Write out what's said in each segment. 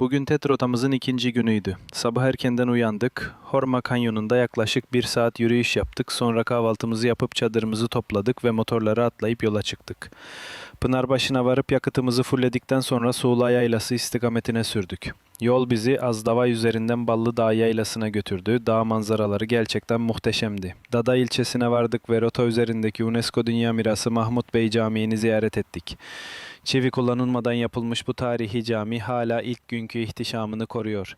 Bugün TED ikinci günüydü. Sabah erkenden uyandık. Horma Kanyonu'nda yaklaşık bir saat yürüyüş yaptık. Sonra kahvaltımızı yapıp çadırımızı topladık ve motorlara atlayıp yola çıktık. Pınarbaşı'na varıp yakıtımızı fulledikten sonra Suğla Yaylası istikametine sürdük. Yol bizi Azdava üzerinden Ballı Dağ Yaylası'na götürdü. Dağ manzaraları gerçekten muhteşemdi. Dada ilçesine vardık ve rota üzerindeki UNESCO Dünya Mirası Mahmut Bey Camii'ni ziyaret ettik. Çivi kullanılmadan yapılmış bu tarihi cami hala ilk günkü ihtişamını koruyor.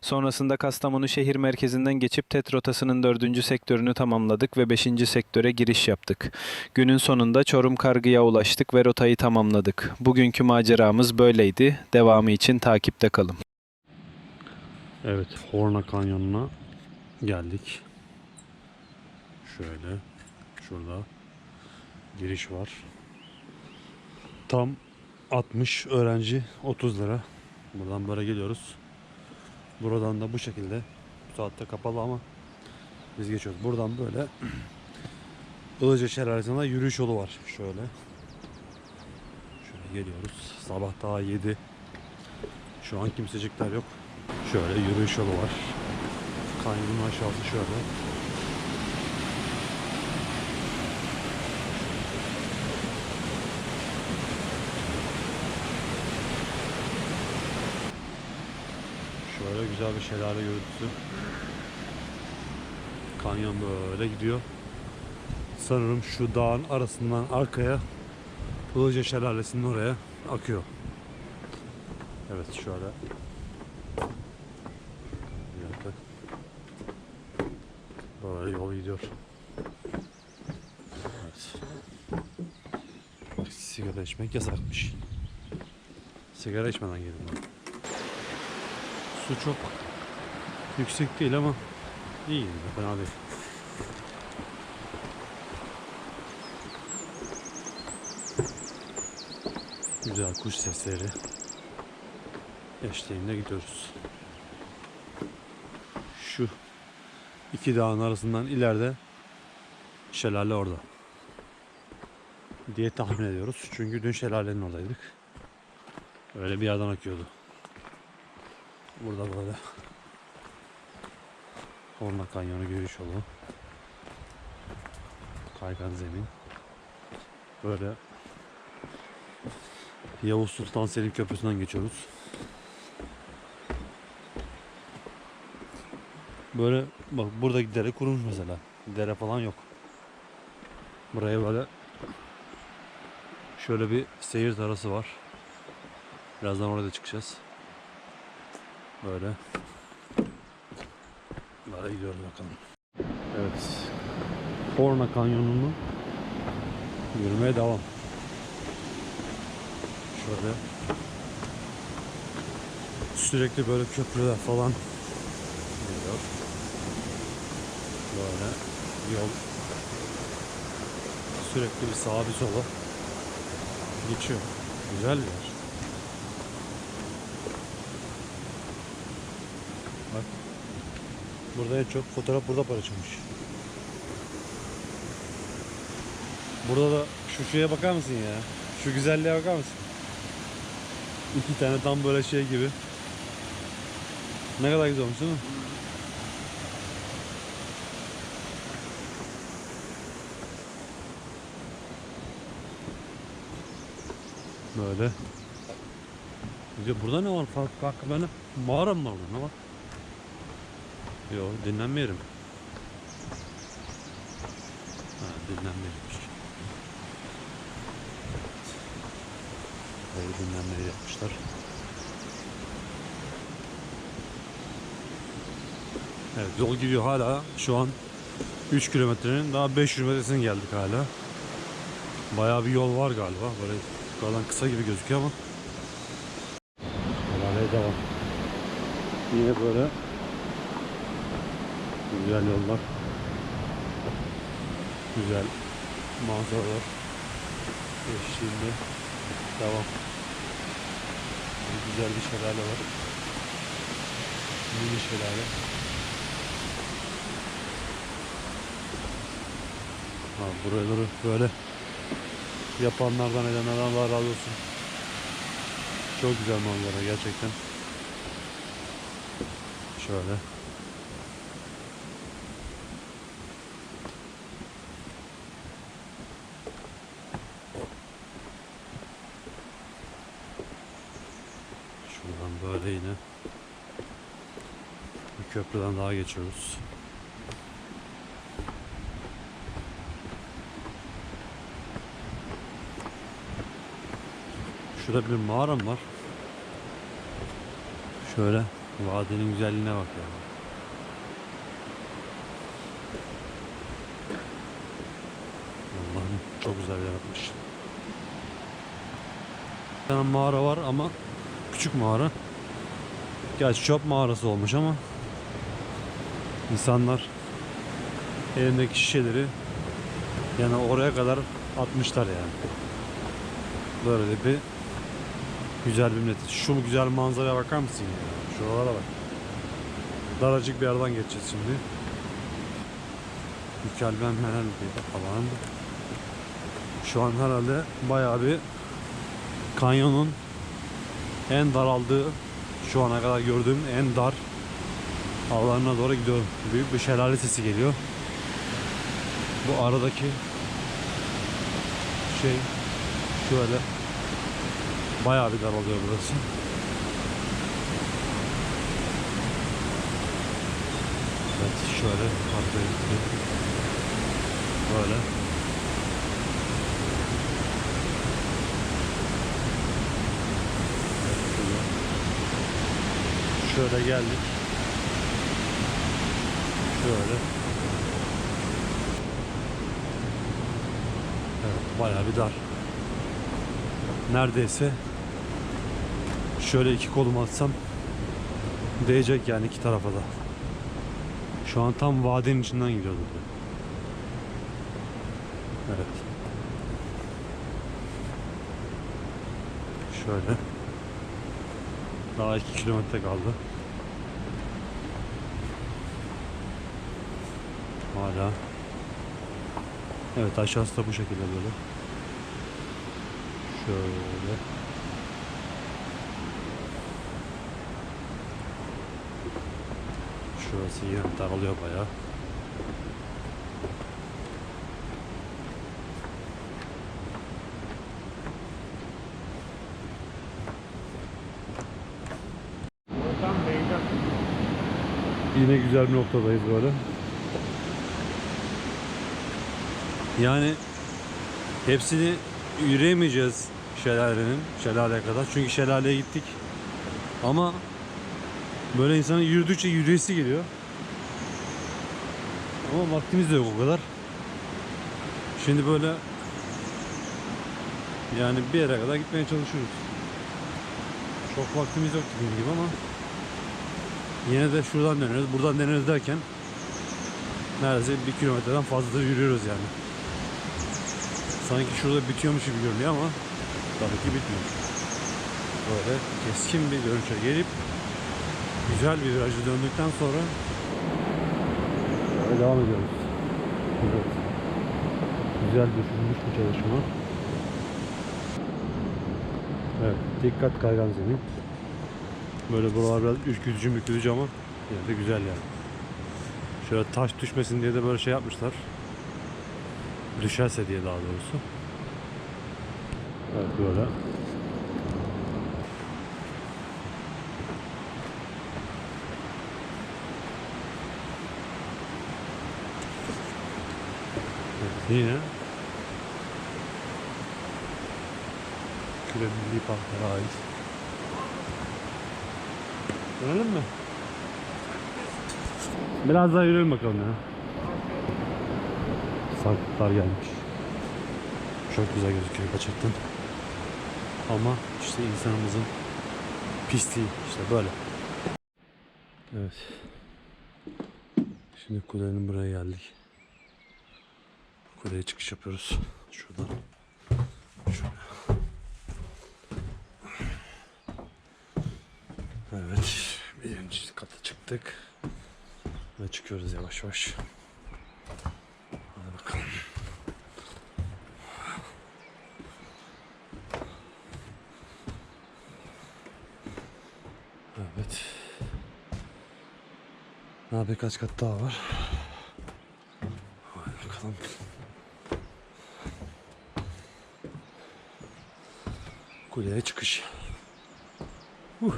Sonrasında Kastamonu şehir merkezinden geçip TET rotasının dördüncü sektörünü tamamladık ve beşinci sektöre giriş yaptık. Günün sonunda Çorum Kargı'ya ulaştık ve rotayı tamamladık. Bugünkü maceramız böyleydi. Devamı için takipte kalın. Evet, Horna Kanyonu'na geldik. Şöyle, şurada giriş var. Tam 60 öğrenci 30 lira. Buradan böyle geliyoruz. Buradan da bu şekilde. Bu saatte kapalı ama biz geçiyoruz. Buradan böyle Ilıca Şelalesi'ne yürüyüş yolu var. Şöyle. Şöyle geliyoruz. Sabah daha 7. Şu an kimsecikler yok. Şöyle yürüyüş yolu var. Kanyonun aşağısı şöyle. Şöyle güzel bir şelale görüntüsü. Kanyon böyle gidiyor. Sanırım şu dağın arasından arkaya Ilıca Şelalesi'nin oraya akıyor. Evet şöyle bir dakika. Böyle yol gidiyor. Evet. Sigara içmek yasakmış. Sigara içmeden gelin. Su çok yüksek değil ama iyi yine de fena değil. Güzel kuş sesleri eşliğinde gidiyoruz. Şu iki dağın arasından ileride şelale orada. Diye tahmin ediyoruz. Çünkü dün şelalenin oradaydık. Öyle bir yerden akıyordu. Burada böyle Horna Kanyonu yürüyüş yolu. Kaygan zemin. Böyle Yavuz Sultan Selim Köprüsü'nden geçiyoruz. Böyle bak burada dere kurumuş mesela. Dere falan yok. Buraya böyle şöyle bir seyir terası var. Birazdan orada çıkacağız. Böyle. Böyle gidiyoruz bakalım. Evet. Horna Kanyonu'nu yürümeye devam. Şöyle sürekli böyle köprüler falan geliyor. Böyle yol sürekli bir sağa bir sola geçiyor. Güzel bir yer. Burada en çok fotoğraf burada paylaşılmış. Burada da şu şeye bakar mısın ya? Şu güzelliğe bakar mısın? İki tane tam böyle şey gibi. Ne kadar güzel olmuş değil mi? Böyle. De burada ne var? Farklı farklı böyle mağara mı var? Ne var? Yok dinlenme yerim. Ha dinlenme yeriymiş. Böyle dinlenme yeri yapmışlar. Evet yol gidiyor hala şu an 3 kilometrenin daha 500 metresine geldik hala. Bayağı bir yol var galiba. Böyle yukarıdan kısa gibi gözüküyor ama. Şelaleye devam. Yine böyle güzel yollar. Güzel manzaralar. Eşliğinde devam. Güzel bir şelale var. Mini şelale. Ha, buraları böyle yapanlardan edenlerden Allah razı olsun. Çok güzel manzara gerçekten. Şöyle. Şuradan böyle yine bir köprüden daha geçiyoruz. Şurada bir mağaram var. Şöyle vadinin güzelliğine bak ya. Allah'ım çok güzel yaratmış. Bir tane mağara var ama küçük mağara. Gerçi çöp mağarası olmuş ama insanlar elindeki şişeleri yani oraya kadar atmışlar yani. Böyle bir güzel bir millet. Şu güzel manzaraya bakar mısın ya? Şuralara bak. Daracık bir yerden geçeceğiz şimdi. Mükemmel bir alan. Şu an herhalde bayağı bir kanyonun en daraldığı şu ana kadar gördüğüm en dar alanına doğru gidiyorum. Büyük bir şelale sesi geliyor. Bu aradaki şey şöyle bayağı bir daralıyor burası. Evet şöyle arkaya gidiyor. Böyle. Şöyle geldik. Şöyle. Evet, bayağı bir dar. Neredeyse şöyle iki kolumu atsam değecek yani iki tarafa da. Şu an tam vadinin içinden gidiyordu. Evet. Şöyle. Daha iki kilometre kaldı. Hala. Evet aşağısı da bu şekilde böyle. Şöyle. Şurası yine daralıyor bayağı. Yine güzel bir noktadayız böyle. Yani hepsini yürüyemeyeceğiz şelalenin, şelaleye kadar. Çünkü şelaleye gittik. Ama böyle insanın yürüdükçe yürüyesi geliyor. Ama vaktimiz de yok o kadar. Şimdi böyle yani bir yere kadar gitmeye çalışıyoruz. Çok vaktimiz yok dediğim gibi ama yine de şuradan döneriz, buradan döneriz derken neredeyse bir kilometreden fazladır yürüyoruz yani. Sanki şurada bitiyormuş gibi görünüyor ama tabii ki bitmiyor. Böyle keskin bir dönüşe gelip güzel bir virajı döndükten sonra böyle devam ediyoruz. Evet. Güzel düşünülmüş bir çalışma. Evet, dikkat kaygan zemin. Böyle buralar biraz ürkütücü mürkütücü ama yine de güzel yani. Şöyle taş düşmesin diye de böyle şey yapmışlar. Düşerse diye daha doğrusu. Evet böyle. Evet, yine Küre Milli Parklara ait. Dönelim mi? Biraz daha yürüyelim bakalım ya. Sarkıtlar gelmiş. Çok güzel gözüküyor gerçekten. Ama işte insanımızın pisliği işte böyle. Evet. Şimdi kulenin buraya geldik. Kuleye çıkış yapıyoruz. Şuradan. Şöyle. Evet. Birinci kata çıktık. Ve çıkıyoruz yavaş yavaş. Hadi bakalım. Evet. Daha birkaç kat daha var. Hadi bakalım. Kuleye çıkış. Uh.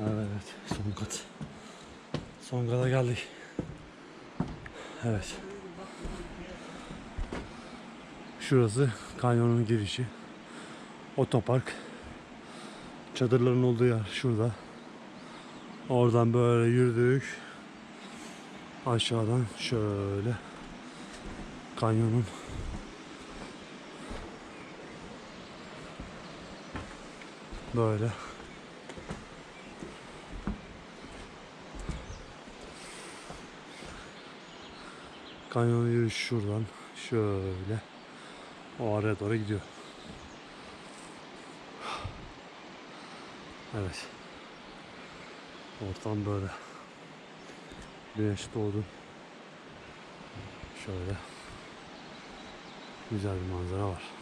Evet, son kat. Son kata geldik. Evet. Şurası kanyonun girişi. Otopark. Çadırların olduğu yer şurada. Oradan böyle yürüdük. Aşağıdan şöyle kanyonun böyle Kanyon yürüyüş şuradan şöyle o araya doğru gidiyor. Evet. Ortam böyle. Güneş doğdu. Şöyle. Güzel bir manzara var.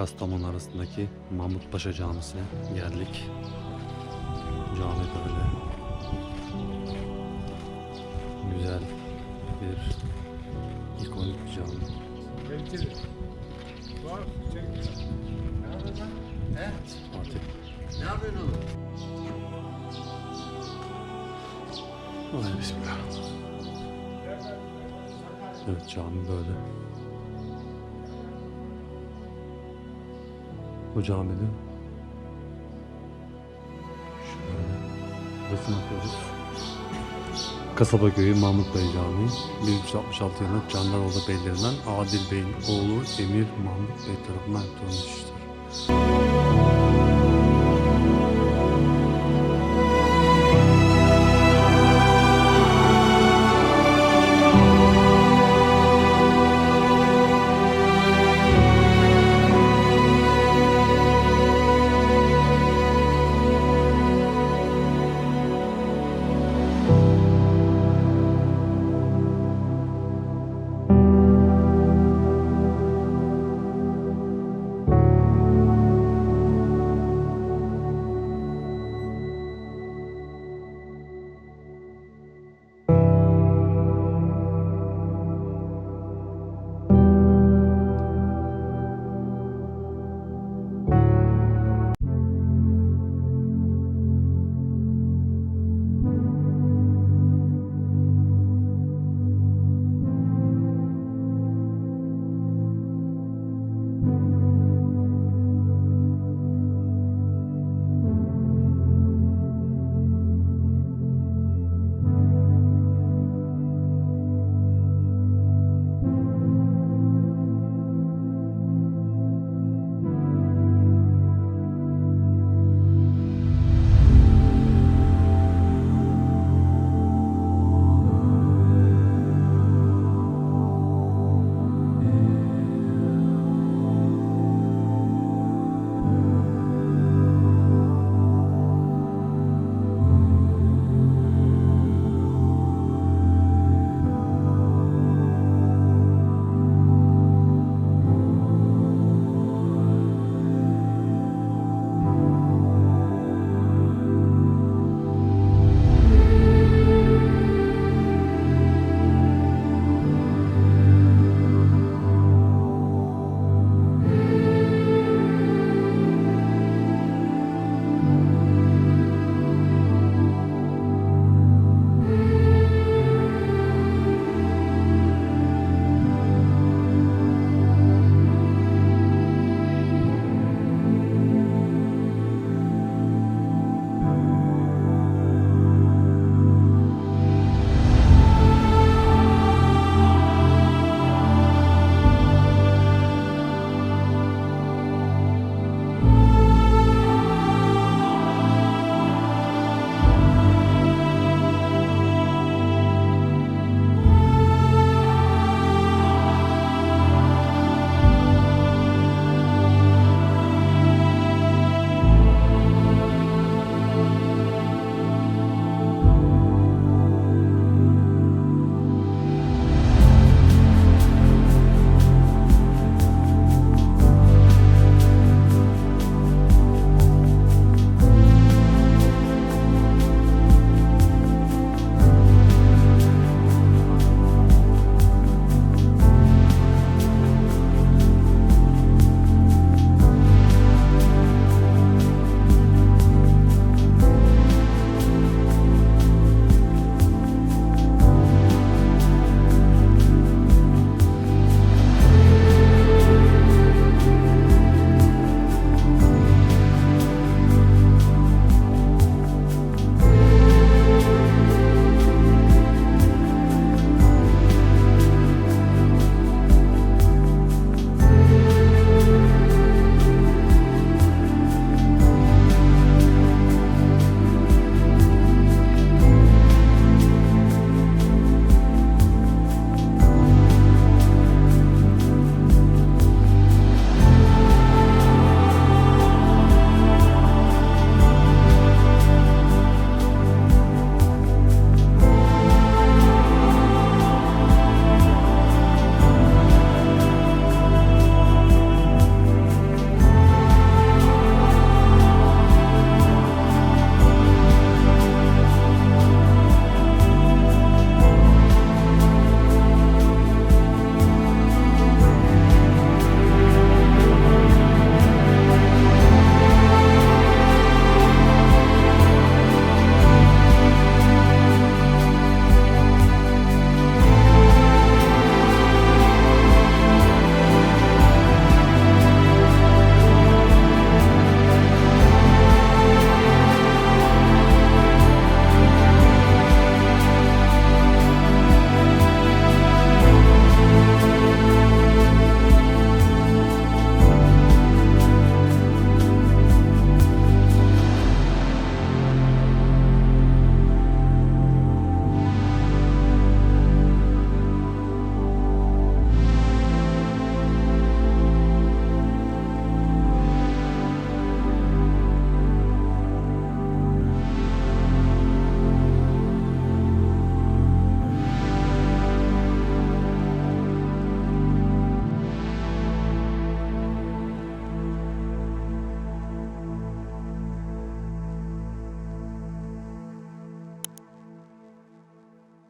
Kastamonu arasındaki Mahmutpaşa Camisi'ne geldik. Cami böyle güzel bir ikonik bir cami. Fatih. Ne yapıyorsun oğlum? Hadi bismillah. Evet cami böyle. Bu camide resim yapıyoruz. Kasaba köyü Mahmut Bey Camii 1366 yılında Candaroğlu beylerinden Adil Bey'in oğlu Emir Mahmut Bey tarafından yaptırılmıştır.